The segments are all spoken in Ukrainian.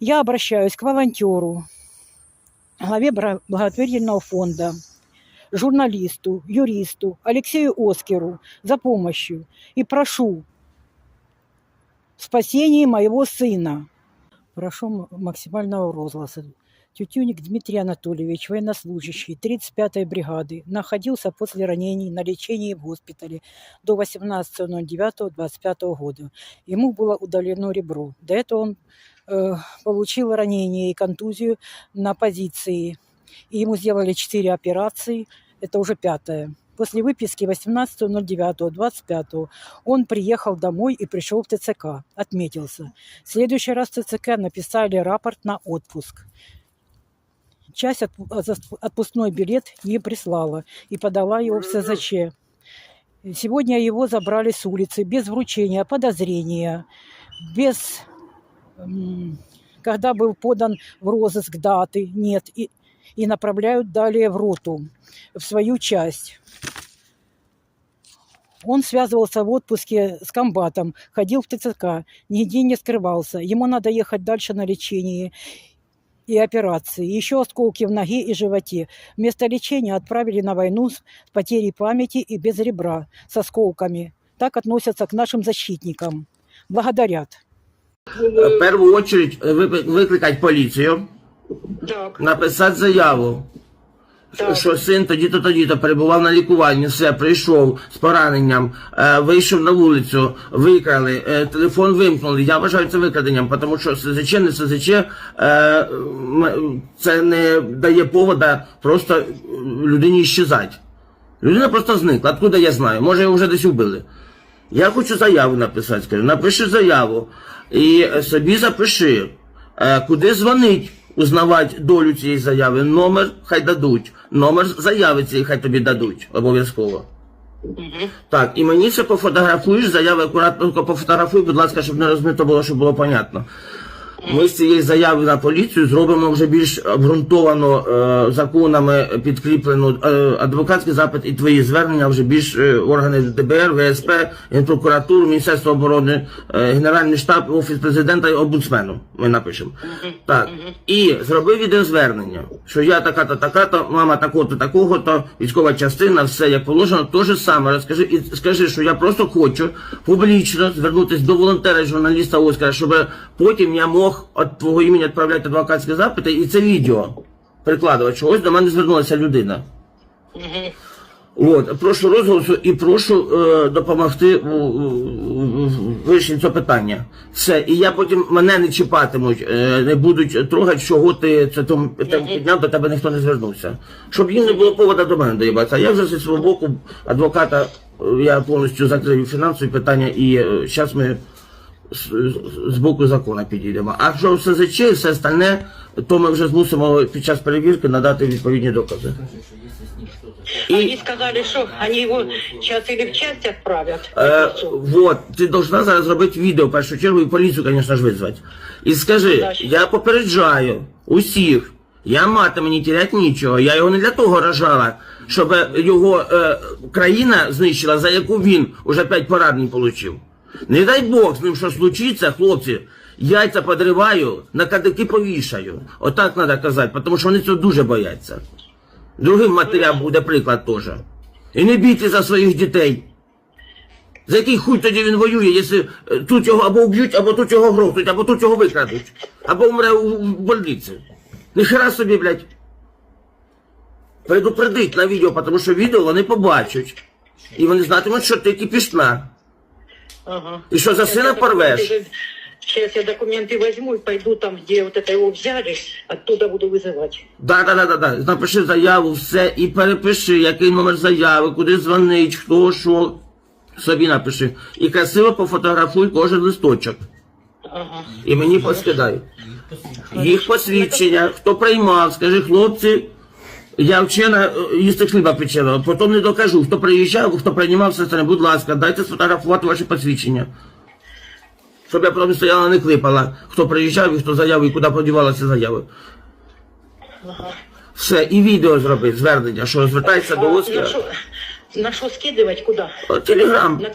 Я обращаюсь к волонтеру, главе благотворительного фонда, журналисту, юристу Алексею Оскеру за помощью и прошу спасения моего сына. Прошу максимального розгласа. Тютюник Дмитрий Анатольевич, военнослужащий 35-й бригады, находился после ранений на лечении в госпитале до 18.09.25 года. Ему было удалено ребро. До этого он получил ранение и контузию на позиции. И ему сделали 4 операции, это уже пятая. После выписки 18.09.25 он приехал домой и пришел в ТЦК, отметился. В следующий раз в ТЦК написали рапорт на отпуск. Часть за- отпускной билет не прислала и подала его в СЗЧ. Сегодня его забрали с улицы без вручения, подозрения, без... Когда был подан в розыск даты, нет. И, и направляют далее в роту, в свою часть. Он связывался в отпуске с комбатом, ходил в ТЦК, нигде не скрывался. Ему надо ехать дальше на лечение и операции. Еще осколки в ноге и животе. Вместо лечения отправили на войну с потерей памяти и без ребра, с осколками. Так относятся к нашим защитникам. Благодарят. В першу очередь викликати поліцію, Так, написати заяву, Так. що син тоді-то тоді-то перебував на лікуванні, все, прийшов з пораненням, е, вийшов на вулицю, викрали, е, телефон вимкнули. Я вважаю це викраденням, тому що СЗЧ, не СЗЧ, е, це не дає повода просто е, людині щезати. Людина просто зникла. Откуда я знаю? Може, його вже десь вбили. Я хочу заяву написати, скажу, напиши заяву і собі запиши, е, куди дзвонить, узнавати долю цієї заяви. Номер хай дадуть. Номер заяви цієї хай тобі дадуть обов'язково. Так, і мені це пофотографуєш, заяви акуратно пофотографуй, будь ласка, щоб не розмито було, щоб було понятно. Ми з цієї заяви на поліцію зробимо вже більш обґрунтовано е, законами підкріплену е, адвокатський запит і твої звернення вже більш е, органи ДБР, ВСП, Генпрокуратуру, Міністерство оборони, е, Генеральний штаб, Офіс президента і омбудсмену. Ми напишемо. Так. І зроби відеозвернення, що я така-то, така-то, мама такого-то, такого-то, військова частина, все як положено, то же саме. Розкажи і скажи, що я просто хочу публічно звернутися до волонтера, журналіста Оскара, щоб потім я мог від твого імені відправляти адвокатські запити і це відео прикладувати, що ось до мене звернулася людина. От, прошу розголосу і прошу е, допомогти у, вирішенні цього питання. Все, і я потім мене не чіпатимуть, е, не будуть трогати, чого ти це тому тему підняв, до тебе ніхто не звернувся. Щоб їм не було повода до мене доїбатися. А я вже зі свого боку адвоката, е, я повністю закрив фінансові питання, і зараз ми з, боку закону підійдемо. А що все СЗЧ і все остальне, то ми вже змусимо під час перевірки надати відповідні докази. они сказали, что они его сейчас или в часть отправят. Е, вот, ти должна зараз зробити відео в першу чергу і поліцію, звісно ж, визвати. І скажи, Дальше. я попереджаю усіх, я мати мені терять нічого, я його не для того рожала, щоб його е, країна знищила, за яку він уже п'ять поранень отримав. Не дай Бог з ним що случиться, хлопці, яйця подриваю, на кадики повішаю. Отак треба казати, тому що вони цього дуже бояться. Другим матерям буде приклад теж. І не бійте за своїх дітей. За який хуй тоді він воює, якщо е, тут його або вб'ють, або тут його грохнуть, або тут його викрадуть, або умре у, у больниці. Ніхера собі, блядь. Предупредить на відео, тому що відео вони побачать. І вони знатимуть, що ти кипішна. Ага. І що за сина порвеш. Сейчас я документы возьму и пойду там, где вот это его взяли, оттуда буду вызывать. Да, да, да, да, да. Напиши заяву, все, і перепиши, який номер заяви, куди дзвонить, хто, що. Собі напиши. І красиво пофотографуй кожен листочок. Ага. І мені поскидай. Їх посвідчення, хто приймав, скажи, хлопці, я вчена їсти хліба печеного, потім не докажу, хто приїжджав, хто приймав все це, будь ласка, дайте сфотографувати ваші посвідчення. Щоб я потім стояла, не клипала, хто приїжджав і хто заявив, і куди подівалися заяви. Все, і відео зроби, звернення, що звертається до Оскара. на что скидывать? Куда? О, Телеграм. На,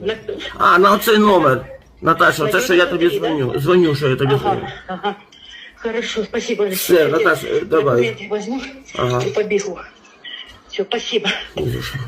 на, А, на оцей номер. Наташа, це що я тобі дзвоню. Дзвоню, що я тобі дзвоню. Ага, ага. Хорошо, спасибо. Все, Наташа, давай. возьму Ага. и побегу. Все, спасибо. Що.